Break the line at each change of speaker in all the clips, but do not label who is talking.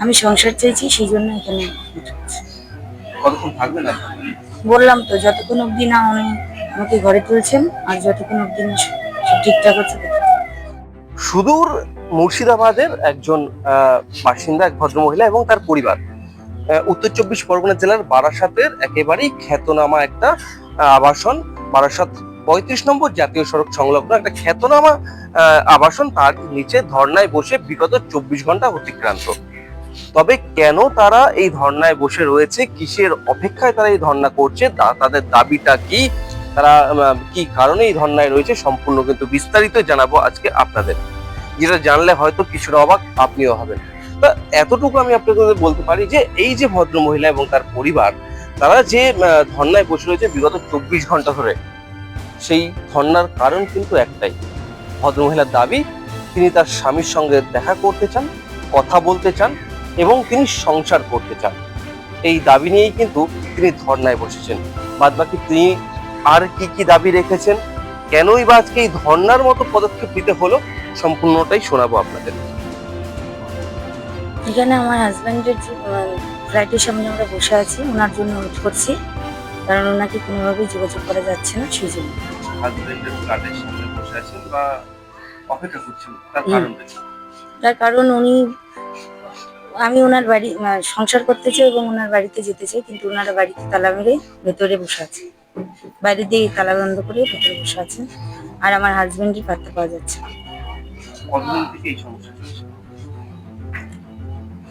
আমি সংসার চাইছি সেই জন্য এখানে
কতক্ষণ থাকবেন
বললাম তো যতক্ষণ অবধি না উনি আমাকে ঘরে তুলছেন আর যতক্ষণ অবধি না ঠিকঠাক হচ্ছে
সুদূর মুর্শিদাবাদের একজন বাসিন্দা এক ভদ্রমহিলা এবং তার পরিবার উত্তর চব্বিশ পরগনা জেলার বারাসাতের একেবারেই খ্যাতনামা একটা আবাসন বারাসাত পঁয়ত্রিশ নম্বর জাতীয় সড়ক সংলগ্ন একটা খ্যাতনামা আবাসন তার নিচে ধর্নায় বসে বিগত চব্বিশ ঘণ্টা অতিক্রান্ত। তবে কেন তারা এই ধর্নায় বসে রয়েছে? কিসের অপেক্ষায় তারা এই ধর্না করছে? তাদের দাবিটা কি? তারা কি কারণে এই ধর্নায় রয়েছে? সম্পূর্ণ কিন্তু বিস্তারিত জানাব আজকে আপনাদের। যেটা জানলে হয়তো কিছুটা অবাক, আপনিও হবেন। তা এতটুকু আমি আপনাদের বলতে পারি যে, এই যে ভদ্র মহিলা এবং তার পরিবার, তারা যে ধর্নায় বসে রয়েছে বিগত চব্বিশ ঘণ্টা ধরে সেই ধর্নার কারণ কিন্তু একটাই। ভদ্রমহিলার দাবি, তিনি তার স্বামীর সঙ্গে দেখা করতে চান, কথা বলতে চান এবং তিনি সংসার করতে চান। এই দাবি নিয়েই কিন্তু তিনি ধর্নায় বসেছেন। বাদ বাকি তিনি আর কি কি দাবি রেখেছেন, কেনই বা আজকে এই ধর্নার মতো পদক্ষেপ নিতে হলো, সম্পূর্ণটাই শোনাবো আপনাদের।
এখানে আমার হাজব্যান্ডের ফ্ল্যাটের সামনে আমরা বসে আছি, ওনার জন্য ওয়েট করছি। কারণ ওনাকে কোনোভাবেই যোগাযোগ করা যাচ্ছে না সেই জন্য।
হাজবেন্ডের ফ্ল্যাটের সামনে বসে আছেন বা অপেক্ষা করছেন তার কারণটা কি?
তার কারণ উনি আমি ওনার বাড়ি সংসার করতে চাই এবং ওনার বাড়িতে যেতে চাই কিন্তু ওনারা বাড়িতে তালা মেরে ভেতরে বসে আছে। বাইরে দিয়ে তালা বন্ধ করে ভেতরে বসে আছেন আর আমার হাজবেন্ডের পাত্তা পাওয়া যাচ্ছে না।
কতদিন থেকে এই সমস্যা চলছে?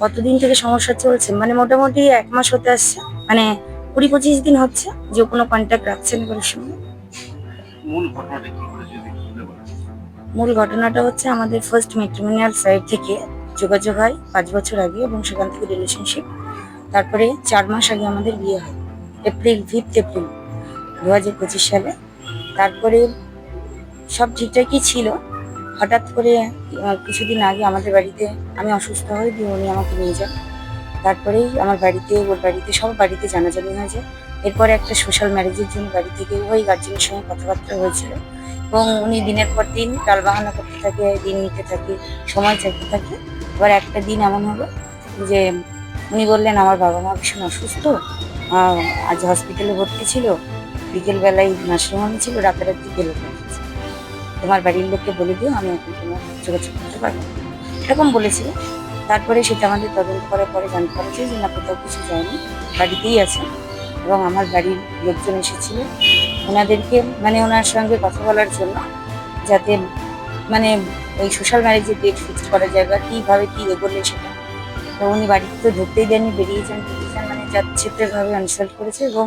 কতদিন থেকে সমস্যা চলছে? মানে মোটামুটি এক মাস হতে আসছে। মানে কুড়ি পঁচিশ দিন হচ্ছে যে কোনো কন্ট্যাক্ট রাখছেন কারোর সঙ্গে
মূল ঘটনাটা কি করে যদি
মূল ঘটনাটা হচ্ছে আমাদের ফার্স্ট ম্যাট্রিমোনিয়াল সাইড থেকে যোগাযোগ হয় পাঁচ বছর আগে এবং সেখান থেকে রিলেশনশিপ তারপরে চার মাস আগে আমাদের বিয়ে হয় এপ্রিল ফিফথ এপ্রিল দু হাজার পঁচিশ সালে। তারপরে সব ঠিকঠাকই ছিল। হঠাৎ করে কিছুদিন আগে আমাদের বাড়িতে আমি অসুস্থ হয়ে দিয়ে উনি আমাকে নিয়ে যান। তারপরেই আমার বাড়িতে, ওর বাড়িতে, সব বাড়িতে জানাজানি যায় এরপরে একটা সোশ্যাল ম্যারেজের জন্য বাড়ি থেকে ওই গার্জেনের সঙ্গে কথাবার্তা হয়েছিল। এবং উনি দিনের পর দিন টাল বাহানা করতে থাকে, দিন নিতে থাকে, সময় চাইতে থাকে। এবার একটা দিন এমন হলো যে, উনি বললেন, আমার বাবা মা ভীষণ অসুস্থ। আজ হসপিটালে ভর্তি ছিল। বিকেলবেলায় নার্সিংহোমে ছিল, রাতারাতি গেল তোমার বাড়ির লোককে বলে দিও, আমি এখন তোমার যোগাযোগ করতে পারব। এরকম বলেছিল। তারপরে সেটা আমাদের তদন্ত করার পরে জানতে পারছে যে না, কোথাও কিছু যায়নি। বাড়িতেই আছে এবং আমার বাড়ির লোকজন এসেছিল। ওনাদেরকে মানে ওনার সঙ্গে কথা বলার জন্য যাতে মানে ওই সোশ্যাল ম্যারেজের ডেট ফিক্সড করা যায় বা কীভাবে কী এগোলে সেটা। তো উনি বাড়িতে তো ঢুকতেই দেননি, বেরিয়ে যান বেরিয়ে যান মানে যাচ্ছেভাবে আনসাল্ট করেছে এবং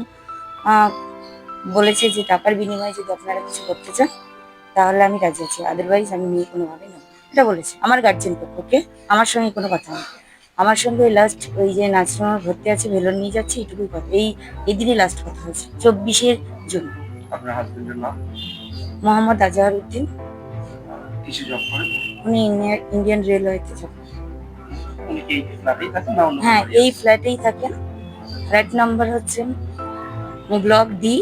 বলেছে যে টাকার বিনিময়ে যদি আপনারা কিছু করতে চান, তাহলে আমি রাজি আছি। আদারওয়াইজ আমি নিয়ে কোনোভাবে এটা বলেছে আমার গার্জেন পক্ষকে আমার সঙ্গে কোনো কথা নেই। আমার সঙ্গে লাস্ট ওই যে নার্সিংহোমে ভর্তি আছে ভেলোর নিয়ে যাচ্ছে এইটুকুই কথা। এই এই দিনই লাস্ট কথা হয়েছে চব্বিশের জন্য
আপনার হাজবেন্ডের নাম?
মোহাম্মদ আজহার উদ্দিন।
কিসে জব করেন?
উনি ইন্ডিয়ান- রেলওয়েতে যান
উনি কি এই ফ্ল্যাটেই থাকেন না অন্য কোনো
হ্যাঁ এই ফ্ল্যাটেই থাকেন। ফ্ল্যাট নাম্বার হচ্ছে block D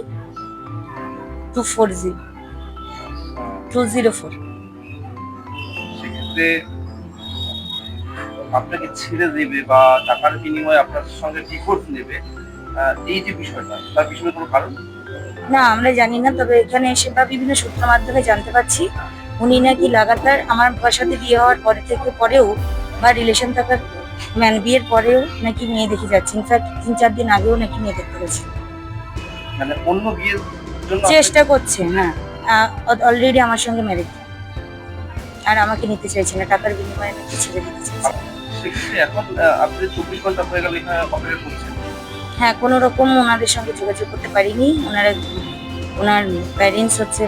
two four G two zero four
সেক্ষেত্রে আপনাকে ছেড়ে দেবে বা টাকার বিনিময়ে আপনার সঙ্গে ডিভোর্স নেবে এই যে বিষয়টা তার পিছনে কোনো কারণ?
না আমরা জানি না তবে এখানে এসে বা বিভিন্ন সূত্র মাধ্যমে জানতে পারছি। উনি নাকি লাগাতার আমার সাথে বিয়ে হওয়ার পরে থেকে পরেও বা রিলেশন থাকার ম্যান বিয়ের পরেও নাকি মেয়ে দেখে যাচ্ছে। ইনফ্যাক্ট তিন চার দিন আগেও নাকি মেয়ে দেখতে গেছে।
মানে অন্য বিয়ের
চেষ্টা করছে হ্যাঁ। অলরেডি আমার সঙ্গে ম্যারেজ আর আমাকে নিতে চাইছে না টাকার বিনিময়ে নাকি ছেড়ে দিতে চাইছে
এখন আপনি চব্বিশ ঘণ্টা হয়ে গেল এখানে অপেক্ষা করছেন।
হ্যাঁ কোনো রকম ওনাদের সঙ্গে যোগাযোগ করতে পারিনি। ওনারা ওনার প্যারেন্টস হচ্ছে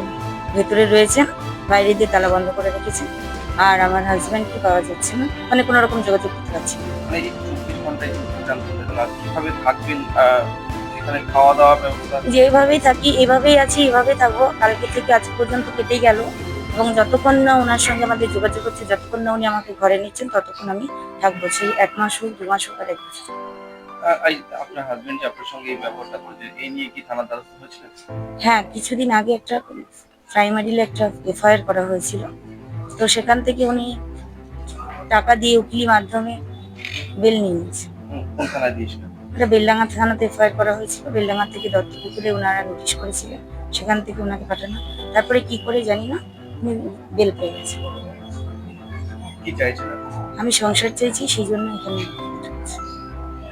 ভেতরে রয়েছেন বাইরে দিয়ে তালা বন্ধ করে রেখেছেন। আর আমার হাজব্যান্ডকে পাওয়া যাচ্ছে না। মানে কোনো রকম যোগাযোগ করতে পারছি না।
মানে
যেভাবেই থাকি এভাবেই আছি এভাবেই থাকব। কালকে থেকে আজ পর্যন্ত কেটেই গেল। এবং যতক্ষণ না ওনার সঙ্গে আমাদের যোগাযোগ হচ্ছে যতক্ষণ না উনি আমাকে ঘরে নিচ্ছেন ততক্ষণ আমি থাকব। সেই এক মাস হোক দু মাস হোক আর এক বছর
আপনার হাজবেন্ড যে আপনার সঙ্গে এই ব্যবহারটা করেছে এই নিয়ে কি থানার দ্বারস্থ হয়েছিলেন?
হ্যাঁ কিছুদিন আগে একটা প্রাইমারিলে একটা এফআইআর করা হয়েছিল। তো সেখান থেকে উনি টাকা দিয়ে উকিলি মাধ্যমে বেল নিয়ে নিয়েছে।
হুম, কোন থানায় দিয়েছিলেন?
এটা বেলডাঙ্গা থানাতে এফআইআর করা হয়েছিল। বেলডাঙ্গা থেকে দত্তপুকুরে ওনারা নোটিশ করেছিলেন। সেখান থেকে ওনাকে পাঠানো। তারপরে কি করে জানি না। বেল পেয়ে গেছে।
কি চাইছিলেন
আমি সংসার চাইছি সেই জন্য এখানে।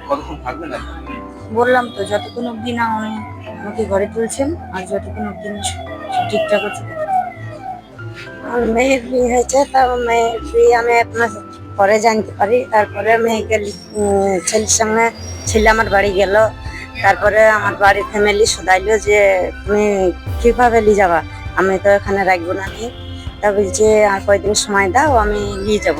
কতক্ষণ থাকবেন
বললাম তো যতক্ষণ অবধি না উনি আমাকে ঘরে তুলছেন আর যতক্ষণ অবধি না ঠিকঠাক হচ্ছে
আর মেয়ের বিয়ে হয়েছে তা মেয়ের বিয়ে আমি এক মাস পরে জানতে পারি। তারপরে মেয়েকে ছেলের সঙ্গে ছেলে আমার বাড়ি গেল। তারপরে আমার বাড়ির ফ্যামিলি শোধাইলো যে তুমি কীভাবে নিয়ে যাবা? আমি তো এখানে রাখব না নিয়ে তা বলছে আর কয়েকদিন সময় দাও আমি নিয়ে যাব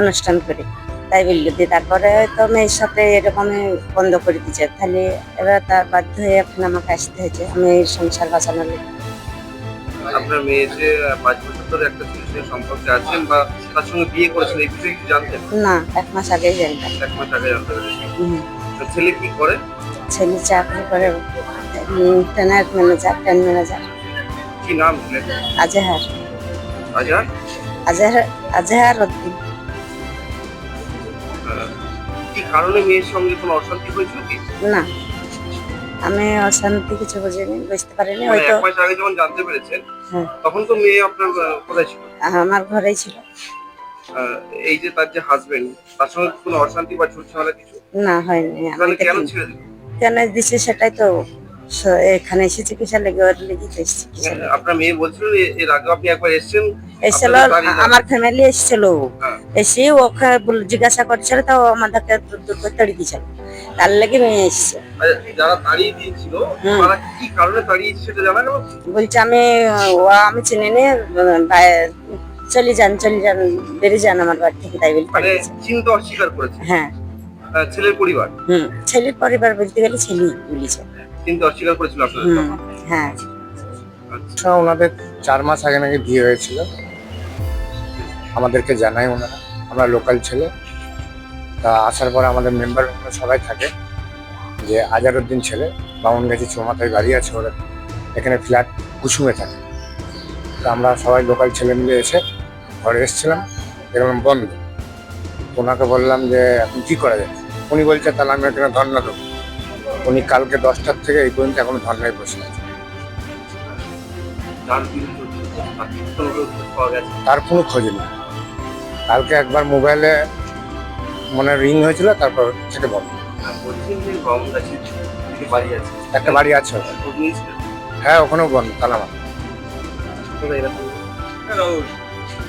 অনুষ্ঠান করে। তাই বলল দিয়ে তারপরে তো মেয়ের সাথে এরকমই বন্ধ করে দিচ্ছে তাহলে এবার তার বাধ্য হয়ে এখন আমাকে আসতে হয়েছে আমি এই সংসার বাঁচানোর জন্য।
আপনার মেয়ে যে পাঁচ বছর ধরে একটা ছেলের সঙ্গে সম্পর্কে আছেন বা তার সঙ্গে বিয়ে করেছেন এই বিষয়ে কি জানতেন?
না এক মাস আগেই জানতাম।
এক মাস আগে জানতে পেরেছেন। ছেলে কি করে?
ছেলে চাকরি করে ট্রেনের ম্যানেজার ট্রেন ম্যানেজার
কি নাম
আজহার।
আজার
আজহার আজহার উদ্দিন
কি কারণে মেয়ের সঙ্গে কোনো অশান্তি হয়েছিল কি?
না। আমি অশান্তি কিছু বুঝিনি বুঝতে পারিনি
মানে
হয়তো
এক মাস আগে যখন জানতে পেরেছেন
হ্যাঁ।
তখন তো মেয়ে আপনার কোথায় ছিল?
আমার ঘরেই ছিল।
এই যে তার যে হাজবেন্ড তার সঙ্গে কোনো অশান্তি বা ঝুটঝামেলা কিছু?
না হয়নি
কেন ছেড়ে দিল?
কেন দিছে সেটাই তো এখানে এসে চিকিৎসা লেগে ওর লেগে এসেছি চিকিৎসা
আপনার মেয়ে বলছিল এর আগে আপনি একবার এসেছেন?
এসেছিল
বাড়ি?
আমার ফ্যামিলি এসেছিল।
হ্যাঁ।
এসে ওকে জিজ্ঞাসা করছিল তাও আমাদেরকে দূর দূর করে তাড়িয়ে দিয়েছিল। তার লেগে মেয়ে এসছে।
আর যারা তাড়িয়ে দিয়েছিল তারা কি কারণে তাড়িয়েছে সেটা জানা গেল
বলছে আমি ও আমি চিনি নি চলে যান চলে যান বেরিয়ে যান আমার বাড়ি থেকে তাই বলি
মানে চিন্তা অস্বীকার করেছে?
হ্যাঁ।
ছেলের পরিবার?
হুম ছেলের পরিবার বলতে গেলে ছেলে বলেছে।
চিন্তা অস্বীকার করেছিল আপনাদের
হুম হ্যাঁ।
আচ্ছা।
ওনাদের চার মাস আগে নাকি বিয়ে হয়েছিল। আমাদেরকে জানায় ওনারা। আমরা লোকাল ছেলে। তা আসার পর আমাদের মেম্বার সবাই থাকে যে আজারউদ্দিন ছেলে বামন গাছি চৌমাথায় বাড়ি আছে ওরা। এখানে ফ্ল্যাট কুসুমে থাকে। তা আমরা সবাই লোকাল ছেলে মিলে এসে ঘরে এসেছিলাম। এরকম বন্ধ। ওনাকে বললাম যে এখন কি করা যায়? উনি বলছে তাহলে আমি এখানে ধর্ণা দেবো। উনি কালকে দশটার থেকে এই পর্যন্ত এখনও ধর্নায় বসে আছে
তার কোনো গেছে?
তার কোনো খোঁজ নেই। কালকে একবার মোবাইলে মনে রিং হয়েছিল তারপর সেটা বন্ধ। একটা বাড়ি আছে। হ্যাঁ ওখানেও বন্ধ তালা মারা।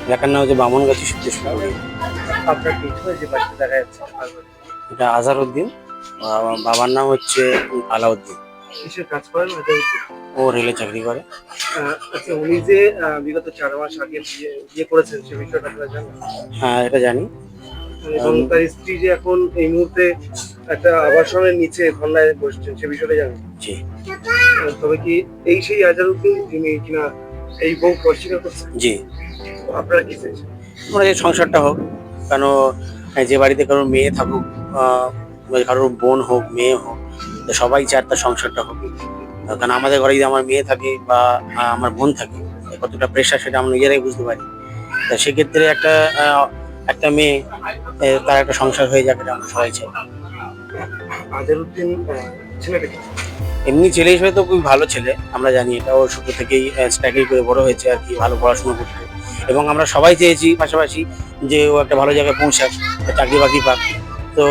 এলাকার নাম হচ্ছে বামনগাছি সিদ্ধেশ্বর।
আপনার পিছনে যে বাড়িতে দেখা যাচ্ছে
এটা আজহারউদ্দিন বাবার নাম হচ্ছে আলাউদ্দিন।
কিসের কাজ করেন?
ও রেলে চাকরি করে।
আচ্ছা উনি যে বিগত চার মাস আগে বিয়ে করেছেন সে বিষয়টা আপনারা জানেন?
হ্যাঁ এটা জানি।
এবং তার স্ত্রী যে এখন এই মুহূর্তে একটা আবাসনের নিচে ধর্নায় বসছেন সে বিষয়টা জানেন?
জি।
তবে কি এই সেই আজারউদ্দিন যিনি কিনা এই বউ অস্বীকার করছেন?
জি।
আপনারা কি চাইছেন?
আমরা এই সংসারটা হোক কেন যে বাড়িতে কারোর মেয়ে থাকুক কারোর বোন হোক মেয়ে হোক সবাই চায় তার সংসারটা হোক। কারণ আমাদের ঘরে যদি আমার মেয়ে থাকে বা আমার বোন থাকে কতটা প্রেশার সেটা আমরা নিজেরাই বুঝতে পারি। তা সেক্ষেত্রে একটা একটা মেয়ে তার একটা সংসার হয়ে যাক এটা আমরা সবাই চাই।
ছেলেটা
এমনি ছেলে হিসেবে তো খুবই ভালো ছেলে আমরা জানি এটা ও ছোট থেকেই স্ট্রাগল করে বড় হয়েছে আর কি ভালো পড়াশোনা করতে এবং আমরা সবাই চেয়েছি পাশাপাশি যে ও একটা ভালো জায়গায় পৌঁছাক চাকরি বাকরি পাক। তো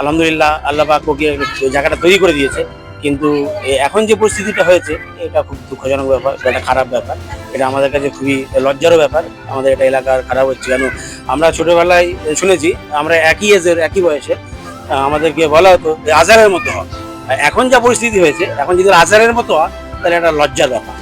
আলহামদুলিল্লাহ, আল্লাহ পাক ওকে জায়গাটা তৈরি করে দিয়েছে। কিন্তু এখন যে পরিস্থিতিটা হয়েছে, এটা খুব দুঃখজনক ব্যাপার, এটা খারাপ ব্যাপার। এটা আমাদের কাছে খুবই লজ্জারও ব্যাপার, আমাদের এটা এলাকার খারাপ হচ্ছে। কেন? আমরা ছোটোবেলায় শুনেছি, আমরা একই এজের একই বয়সে আমাদেরকে বলা হতো যে আজারের মতো হয় এখন যা পরিস্থিতি হয়েছে, এখন যদি আজারের মতো হয় তাহলে একটা লজ্জার ব্যাপার।